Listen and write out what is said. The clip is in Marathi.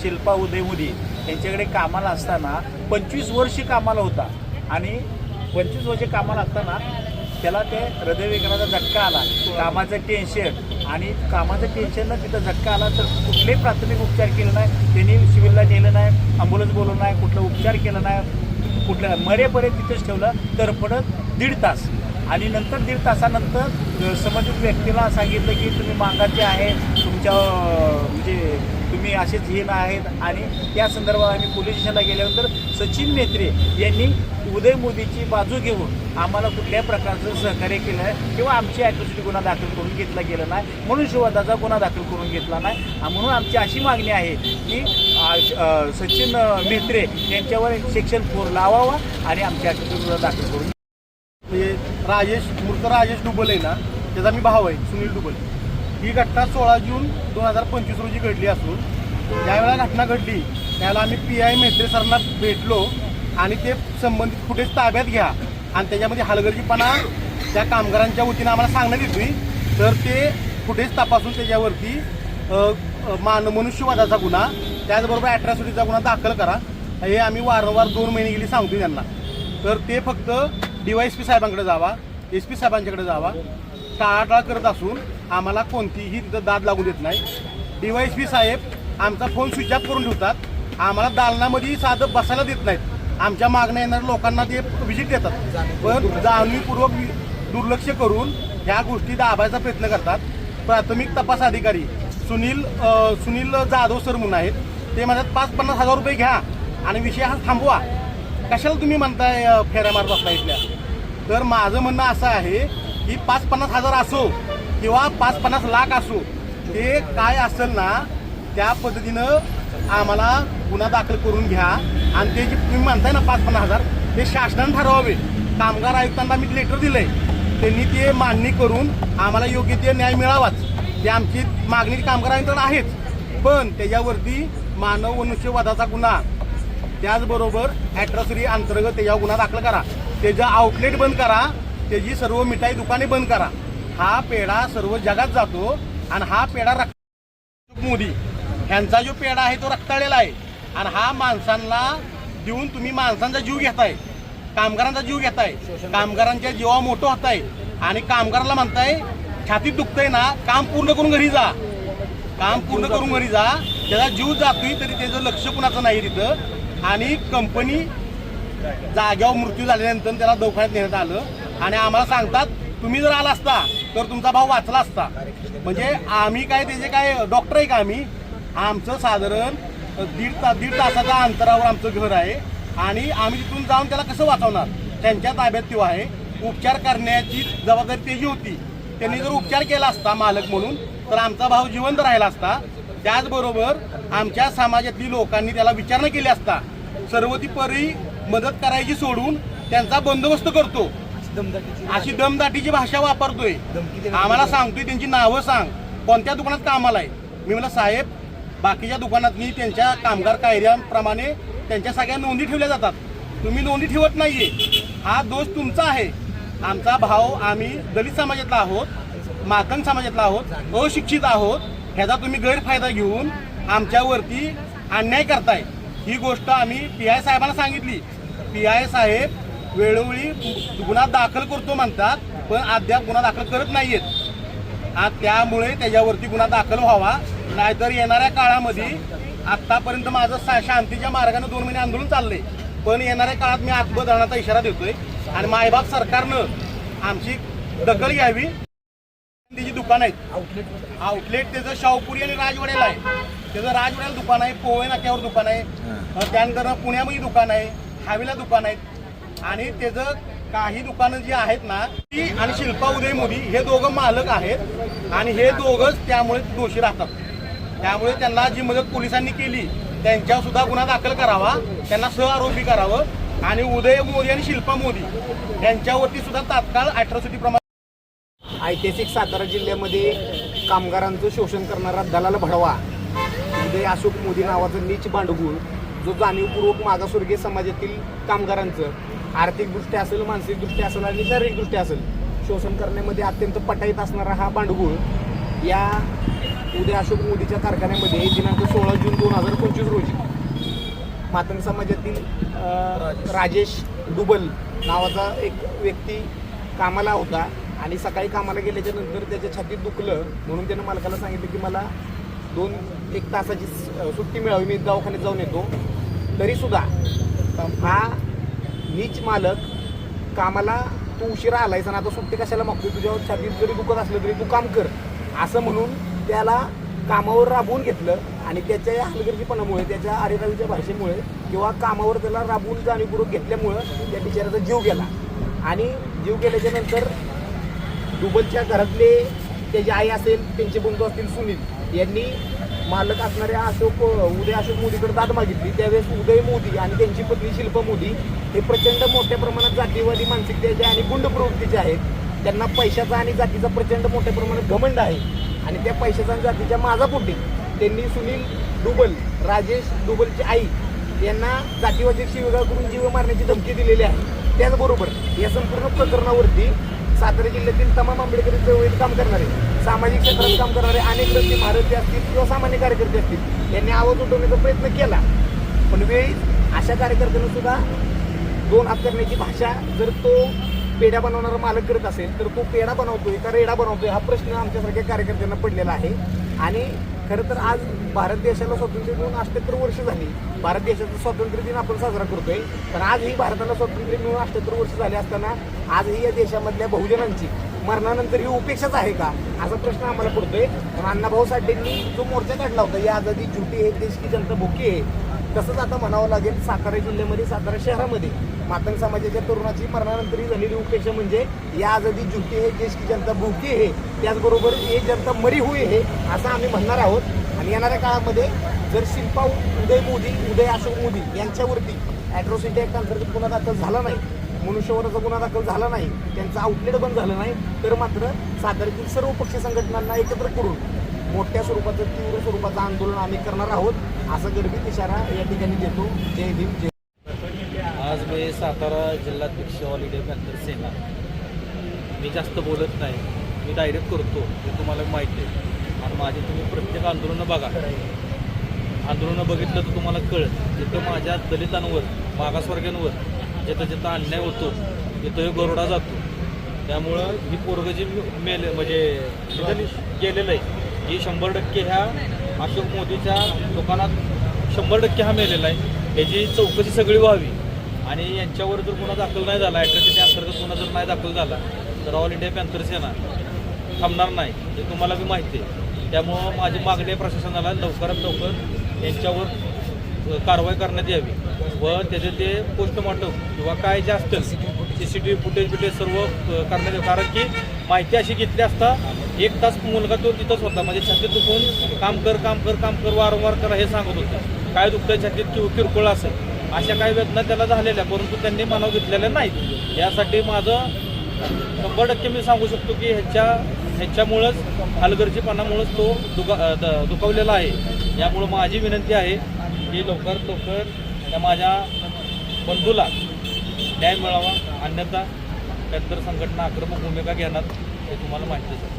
शिल्पा उदय उदी यांच्याकडे कामाला असताना पंचवीस वर्ष कामाला होता. आणि पंचवीस वर्ष कामाला असताना त्याला ते हृदयविकाराचा झटका आला. कामाचं टेन्शन आणि कामाचं टेन्शननं तिथं झटका आला तर कुठलेही प्राथमिक उपचार केले नाही. त्यांनी सिव्हिलला नेलं नाही ॲम्ब्युलन्स बोलवलं नाही कुठला उपचार केला नाही. कुठलं मरेपर्यंत तिथेच ठेवलं तर परत दीड तास. आणि नंतर दीड तासानंतर संबंधित व्यक्तीला सांगितलं की तुम्ही मागाचे आहे तुमच्या असेच हे ना आहेत आणि त्या संदर्भात आम्ही पोलीस स्टेशनला गेल्यानंतर सचिन मेत्रे यांनी उदय मोदीची बाजू घेऊन आम्हाला कुठल्याही प्रकारचं सहकार्य केलं आहे किंवा आमची ॲट्रॉसिटी गुन्हा दाखल करून घेतला गेला नाही. म्हणून शिवादाचा गुन्हा दाखल करून घेतला नाही. म्हणून आमची अशी मागणी आहे की सचिन मेत्रे यांच्यावर सेक्शन फोर लावावा आणि आमची ॲट्रॉसिटी गुन्हा दाखल करून राजेश मूर्त राजेश डुबल आहे ना त्याचा मी भाव आहे सुनील डुबल. ही घटना सोळा जून दोन हजार पंचवीस रोजी घडली असून ज्यावेळेला घटना घडली त्यावेळेला आम्ही पी आय मेत्रे सरांना भेटलो आणि ते संबंधित फुटेज ताब्यात घ्या. आणि त्याच्यामध्ये हलगर्जीपणा त्या कामगारांच्या वतीनं आम्हाला सांगण्यात येतोय. तर ते फुटेज तपासून त्याच्यावरती मान मनुष्यवादाचा गुन्हा त्याचबरोबर अॅट्रॉसिटीचा गुन्हा दाखल करा. हे आम्ही वारंवार दोन महिने गेली सांगतो त्यांना. तर ते फक्त डीवायस पी साहेबांकडे जावा एस पी साहेबांच्याकडे जावा. टाळाटाळ करत असून आम्हाला कोणतीही तिथं दाद लागू देत नाही. डीवायस पी साहेब आमचा फोन स्विच ऑफ करून ठेवतात. आम्हाला दालनामध्ये साधं बसायला देत नाहीत. आमच्या मागण्या येणाऱ्या लोकांना ते व्हिजिट देतात. पण जाणीवपूर्वक वि- दुर्लक्ष करून ह्या गोष्टी दाबायचा प्रयत्न करतात. प्राथमिक तपास अधिकारी सुनील सुनील जाधव सर म्हणून आहेत. ते म्हणतात पाच पन्नास हजार रुपये घ्या आणि विषय हा थांबवा. कशाला तुम्ही म्हणताय फेऱ्या मारत असता इथल्या? तर माझं म्हणणं असं आहे की पाच पन्नास हजार असो किंवा पाच पन्नास लाख असो ते काय असेल ना त्या पद्धतीनं आम्हाला गुन्हा दाखल करून घ्या. आणि ते जे तुम्ही म्हणताय ना पाच पन्नास हजार ते शासनाने ठरवावे. कामगार आयुक्तांना मी लेटर दिलंय. त्यांनी ते मांडणी करून आम्हाला योग्य ते न्याय मिळावाच. ते आमची मागणी कामगार आयुक्तांना आहेच. पण त्याच्यावरती मानव मनुष्यवादाचा गुन्हा. त्याचबरोबर ॲट्रॉसिटी अंतर्गत त्याच्यावर गुन्हा दाखल करा. त्याचं आउटलेट बंद करा. त्याची सर्व मिठाई दुकाने बंद करा. हा पेढा सर्व जगात जातो आणि हा पेढा रक्त मोदी. ह्यांचा जो पेढा आहे तो रक्ताळलेला आहे. आणि हा माणसांना देऊन तुम्ही माणसांचा जीव घेताय. कामगारांचा जीव घेताय. कामगारांच्या जीवा मोठं होताय. आणि कामगाराला म्हणताय छातीत दुखतंय ना काम पूर्ण करून घरी जा. काम पूर्ण करून घरी जा. त्याचा जीव जातोय तरी त्याचं लक्ष कुणाचं नाही तिथं. आणि कंपनी जाग्यावर मृत्यू झाल्यानंतर त्याला दवाखान्यात नेण्यात आलं. आणि आम्हाला सांगतात तुम्ही जर आला असता तर तुमचा भाऊ वाचला असता. म्हणजे आम्ही काय त्याचे काय डॉक्टर आहे का आम्ही? आमचं साधारण दीड तास दीड तासाच्या अंतरावर आमचं घर आहे. आणि आम्ही तिथून जाऊन त्याला कसं वाचवणार? त्यांच्या ताब्यात तो आहे. उपचार करण्याची जबाबदारी त्याची होती. त्यांनी जर उपचार केला असता मालक म्हणून तर आमचा भाऊ जिवंत राहिला असता. त्याचबरोबर आमच्या समाजातली लोकांनी त्याला विचारणा केली असता. सर्वतीपरी मदत करायची सोडून त्यांचा बंदोबस्त करतो. अशी दमदाटीची भाषा वापरतोय. आम्हाला सांगतोय त्यांची नावं सांग. कोणत्या दुकानात कामाला आहे? मी म्हणलं साहेब बाकीच्या दुकानातनी त्यांच्या कामगार कायद्याप्रमाणे त्यांच्या सगळ्या नोंदी ठेवल्या जातात. तुम्ही नोंदी ठेवत नाहीये. हा दोष तुमचा आहे. आमचा भाव आम्ही दलित समाजातला आहोत मातंग समाजातला आहोत अशिक्षित आहोत. ह्याचा तुम्ही गैरफायदा घेऊन आमच्यावरती अन्याय करताय. ही गोष्ट आम्ही पी आय साहेबांना सांगितली. पी आय साहेब वेळोवेळी गुन्हा दाखल करतो म्हणतात पण अद्याप गुन्हा दाखल करत नाहीयेत. आ- त्यामुळे त्याच्यावरती गुन्हा दाखल व्हावा. नाहीतर येणाऱ्या काळामध्ये आतापर्यंत माझं सा- शांतीच्या मार्गाने दोन महिने आंदोलन चाललंय. पण येणाऱ्या काळात मी आत्मदहनाचा इशारा देतोय. आणि मायबाप सरकारनं आमची दखल घ्यावी. त्याची दुकान आहेत. आउटलेट त्याचं शाहपुरी आणि राजवाड्याला आहे. त्याचं राजवाड्याला दुकान आहे पोहे नाक्यावर दुकान आहे. त्यानंतर पुण्यामध्ये दुकान आहे हावेला दुकान आहेत आणि त्याचं काही दुकानं जी आहेत ना ती आणि शिल्पा उदय मोदी हे दोघं मालक आहेत. आणि हे दोघंच त्यामुळे दोषी राहतात. त्यामुळे त्यांना जी मदत पोलिसांनी केली त्यांच्यावर सुद्धा गुन्हा दाखल करावा त्यांना सहआरोपी करावं. आणि उदय मोदी आणि शिल्पा मोदी यांच्यावरती सुद्धा तात्काळ अॅट्रॉसिटी प्रमाणे ऐतिहासिक सातारा जिल्ह्यामध्ये कामगारांचं शोषण करणारा दलाल भडवा उदय अशोक मोदी नावाचं नीच बांडगुळ जो जाणीवपूर्वक मागासवर्गीय समाजातील कामगारांचं आर्थिकदृष्ट्या असेल मानसिकदृष्ट्या असेल आणि शारीरिकदृष्ट्या असेल शोषण करण्यामध्ये अत्यंत पटाईत असणारा हा बांडगुळ या उदय अशोक मोदीच्या कारखान्यामध्ये दिनांक सोळा जून दोन हजार पंचवीस रोजी मातंग समाजातील राजेश. डुबल नावाचा एक व्यक्ती कामाला होता आणि सकाळी कामाला गेल्याच्यानंतर त्याच्या छातीत दुखलं म्हणून त्यानं मालकाला सांगितलं की मला दोन एक तासाची सुट्टी मिळावी मी दवाखान्यात जाऊन येतो. तरीसुद्धा हा नीच मालक कामाला तू उशिरा आलायस आणि आता सुट्टी कशाला मागतो तुझ्यावर छातीत जरी दुखत असलं तरी तू काम कर. असं म्हणून त्याला कामावर राबवून घेतलं आणि त्याच्या या हलगर्जीपणामुळे त्याच्या आरेरावीच्या भाषेमुळे किंवा कामावर त्याला राबवून जाणीवपूर्वक घेतल्यामुळं त्या बिचाऱ्याचा जीव गेला. आणि जीव गेल्याच्यानंतर दुबलच्या घरातले त्याची आई असेल त्यांचे बंधू असतील सुनील यांनी मालक असणाऱ्या अशोक उदय अशोक मोदीकडे दाद मागितली. त्यावेळेस उदय मोदी आणि त्यांची पत्नी शिल्पा मोदी हे प्रचंड मोठ्या प्रमाणात जातीवादी मानसिकतेचे आणि गुंड प्रवृत्तीचे आहेत. त्यांना पैशाचा आणि जातीचा प्रचंड मोठ्या प्रमाणात घमंड आहे. आणि त्या पैशाचा आणि जातीच्या माझापोटी त्यांनी सुनील डुबल राजेश डुबलची आई यांना जातीवादी शिवगाळ करून जीव मारण्याची धमकी दिलेली आहे. त्याचबरोबर या संपूर्ण प्रकरणावरती सातारा जिल्ह्यातील तमाम आंबेडकरी चळवळीत काम करणारे सामाजिक क्षेत्रात काम करणारे अनेक व्यक्ती महारथी असतील किंवा सामान्य कार्यकर्ते असतील यांनी आवाज उठवण्याचा प्रयत्न केला. पण वेळी अशा कार्यकर्त्यांना सुद्धा दोन हात करण्याची भाषा जर तो पेढा बनवणारा मालक करत असेल तर तो पेढा बनवतोय का रेडा बनवतोय हा प्रश्न आमच्यासारख्या कार्यकर्त्यांना पडलेला आहे. आणि खरं तर आज भारत देशाला स्वातंत्र्य मिळून अठ्ठ्याहत्तर वर्ष झाली. भारत देशाचा स्वातंत्र्य दिन आपण साजरा करतोय. पण आजही भारताला स्वातंत्र्य मिळून अठ्याहत्तर वर्ष झाले असताना आजही या देशामधल्या बहुजनांची मरणानंतर ही उपेक्षाच आहे का? असा प्रश्न आम्हाला पडतोय. पण अण्णाभाऊ साठेंनी जो मोर्चा काढला होता या आजादी झुटी हे देश की जनता भुकी आहे तसंच आता म्हणावं लागेल सातारा जिल्ह्यामध्ये सातारा शहरामध्ये. मातंग समाजाच्या तरुणाची मरणानंतरही झालेली उपेक्षा म्हणजे या आझादी झुकी हे देश की जनता भुकी हे त्याचबरोबर हे जनता मरी हुई हे असं आम्ही म्हणणार आहोत. आणि येणाऱ्या काळामध्ये जर शिल्पा उदय मोदी उदय अशोक मोदी यांच्यावरती ॲट्रॉसिटी ॲक्ट अंतर्गत गुन्हा दाखल झाला नाही मनुष्यवराचा गुन्हा दाखल झाला नाही त्यांचं आउटलेट बंद झालं नाही तर मात्र साताऱ्यातील सर्व पक्षीय संघटनांना एकत्र करून मोठ्या स्वरूपाचं तीव्र स्वरूपाचं आंदोलन आम्ही करणार आहोत. असा गर्भित इशारा या ठिकाणी देतो. जय भीम जय मी सातारा जिल्हाध्यक्ष ऑल इंडिया पॅन्थर सेना. मी जास्त बोलत नाही. मी डायरेक्ट करतो. हे तुम्हाला माहिती आहे. आणि माझे तुम्ही प्रत्येक आंदोलनं बघा. आंदोलनं बघितलं तर तुम्हाला कळत जिथं माझ्या दलितांवर मागासवर्गीयांवर जिथं जिथं अन्याय होतो तिथं हे गरोडा जातो. त्यामुळं ही पोरगं जी मेले म्हणजे जिथं गेलेलं आहे ही शंभर टक्के ह्या अशोक मोदीच्या दुकानात शंभर टक्के हा मेलेला आहे. याची चौकशी सगळी व्हावी. आणि यांच्यावर जर गुन्हा दाखल नाही झाला ॲट्रॉसिटी अंतर्गत गुन्हा जर नाही दाखल झाला तर ऑल इंडिया पॅन्थर सेना थांबणार नाही. हे तुम्हाला बी माहिती आहे. त्यामुळं माझी मागणी आहे प्रशासनाला लवकरात लवकर यांच्यावर कारवाई करण्यात यावी. व त्याचे ते पोस्टमॉर्टम किंवा काय जे असतील C C T V footage बिटेज सर्व करण्यात यावं. कारण की माहिती अशी घेतली असता एक तास मुलगा तो तिथंच होता. म्हणजे छातीत दुखून काम कर काम कर काम कर वारंवार करा हे सांगत होतं. काय दुखतं छातीत किंवा किरकोळ असेल अशा काही वेदना त्याला झालेल्या परंतु त्यांनी मनाव घेतलेल्या नाहीत. यासाठी माझं शंभर टक्के मी सांगू शकतो की ह्याच्या ह्याच्यामुळंच हलगर्जीपणामुळंच तो दुका द- दुखावलेला आहे. यामुळं माझी विनंती आहे की लवकरात लवकर त्या माझ्या बंधूला न्याय मिळावा. अन्यथा त्यानंतर संघटना आक्रमक भूमिका घेणार हे तुम्हाला माहितीच आहे.